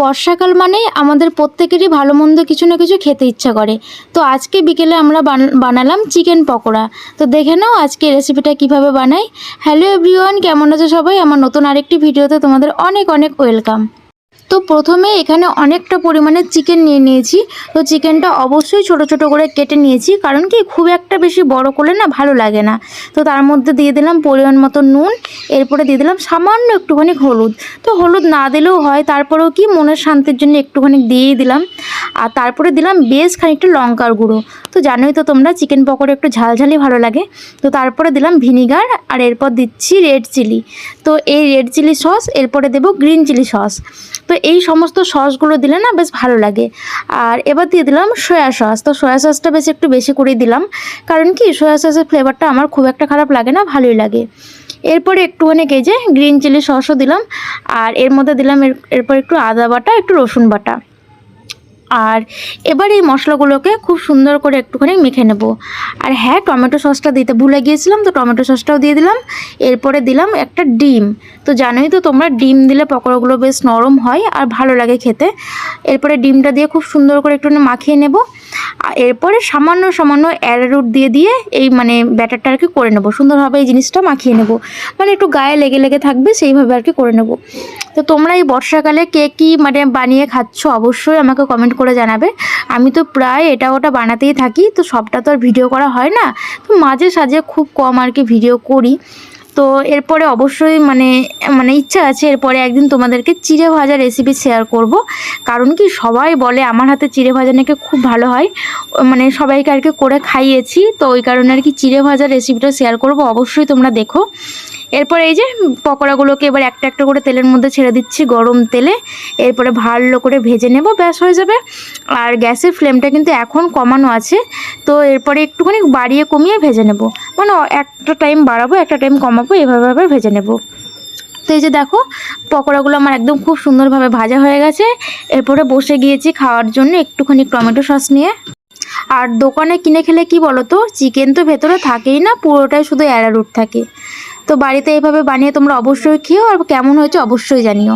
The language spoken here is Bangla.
বর্ষাকাল মানেই আমাদের প্রত্যেকেরই ভালো মন্দ কিছু না কিছু খেতে ইচ্ছা করে। তো আজকে বিকেলে আমরা বান- বানালাম চিকেন পকোড়া। তো দেখে নাও আজকে রেসিপিটা কীভাবে বানাই। হ্যালো এভরিওয়ান, কেমন আছো সবাই? আমার নতুন আরেকটি ভিডিওতে তোমাদের অনেক অনেক ওয়েলকাম। তো প্রথমে এখানে অনেকটা পরিমাণে চিকেন নিয়ে নিয়েছি। তো চিকেনটা অবশ্যই ছোট ছোট করে কেটে নিয়েছি, কারণ কি খুব একটা বেশি বড় করলে না ভালো লাগে না। তো তার মধ্যে দিয়ে দিলাম পরিমাণ মতো নুন, এরপরে দিয়ে দিলাম সামান্য একটুখানি হলুদ। তো হলুদ না দিলেও হয়, তারপরেও কি মনের শান্তির জন্য একটুখানি দিয়েই দিলাম। আর তারপরে দিলাম বেশ খানিকটা লঙ্কার গুঁড়ো। তো জানোই তো তোমরা চিকেন পকোড়া একটু ঝালঝালি ভালো লাগে। তো তারপরে দিলাম ভিনিগার, আর এরপর দিচ্ছি রেড চিলি তো এই রেড চিলি সস এরপরে দেবো গ্রিন চিলি সস তো এই সমস্ত সসগুলো দিলে না বেশ ভালো লাগে। আর এবার দিয়ে দিলাম সয়া সস। তো সয়া সসটা বেশ একটু বেশি করে দিলাম। কারণ কি, সয়া সসের ফ্লেভারটা আমার খুব একটা খারাপ লাগে না, ভালোই লাগে। এরপরে একটুখানি কেজে গ্রিন চিলি সসও দিলাম। আর এর মধ্যে দিলাম এর- এরপর একটু আদা বাটা, একটু রসুন বাটা। আর এবার এই মশলাগুলোকে খুব সুন্দর করে একটুখানি মেখে নেব। আর হ্যাঁ টমেটো সসটা দিতে ভুলে গিয়েছিলাম, তো টমেটো সসটাও দিয়ে দিলাম। এরপরে দিলাম একটা ডিম। তো জানোই তো তোমরা, ডিম দিলে পকোড়াগুলো বেশ নরম হয় আর ভালো লাগে খেতে। এরপরে ডিমটা দিয়ে খুব সুন্দর করে একটুখানি মাখিয়ে নেব। এরপরে সামান্য সামান্য অ্যারারুট দিয়ে দিয়ে এই মানে ব্যাটারটা আর কি করে নেব। সুন্দরভাবে এই জিনিসটা মাখিয়ে নেব। মানে একটু গায়ে লেগে লেগে থাকবে, সেইভাবে আর কি করে নেব। তো তোমরা এই বর্ষাকালে কে কী মানে বানিয়ে খাচ্ছ অবশ্যই আমাকে কমেন্ট করে জানাবে। আমি তো প্রায় এটা ওটা বানাতেই থাকি, তো সবটা তো আর ভিডিও করা হয় না। তো মাঝে সাঝে খুব কম আর কি ভিডিও করি। তো এরপরে অবশ্যই মানে মানে ইচ্ছা আছে এরপরে একদিন তোমাদেরকে চিড়ে ভাজা রেসিপি শেয়ার করব। কারণ কি সবাই বলে আমার হাতে চিড়ে ভাজা নাকি খুব ভালো হয়। মানে সবাইকে আর কি করে খাইয়েছি। তো ওই কারণে আর কি চিড়ে ভাজা রেসিপিটা শেয়ার করব। অবশ্যই তোমরা দেখো। এরপর এই যে পকোড়াগুলোকে এবার একটা একটা করে তেলের মধ্যে ছেড়ে দিচ্ছি গরম তেলে। এরপরে ভালো করে ভেজে নেব, ব্যাস হয়ে যাবে। আর গ্যাসের ফ্লেমটা কিন্তু এখন কমানো আছে। তো এরপরে একটুখানি বাড়িয়ে কমিয়ে ভেজে নেব। মানে একটা টাইম বাড়াবো, একটা টাইম কমাবো, এভাবে ভেজে নেব। তো এই যে দেখো, পকোড়াগুলো আমার একদম খুব সুন্দরভাবে ভাজা হয়ে গেছে। এরপরে বসে গিয়েছি খাওয়ার জন্য একটুখানি টমেটো সস নিয়ে। আর দোকানে কিনে খেলে কি বলো তো চিকেন তো ভেতরে থাকেই না, পুরোটাই শুধু অ্যারারুট থাকে। তো বাড়িতে এইভাবে বানিয়ে তোমরা অবশ্যই খেয়েও আর কেমন হয়েছে অবশ্যই জানিও।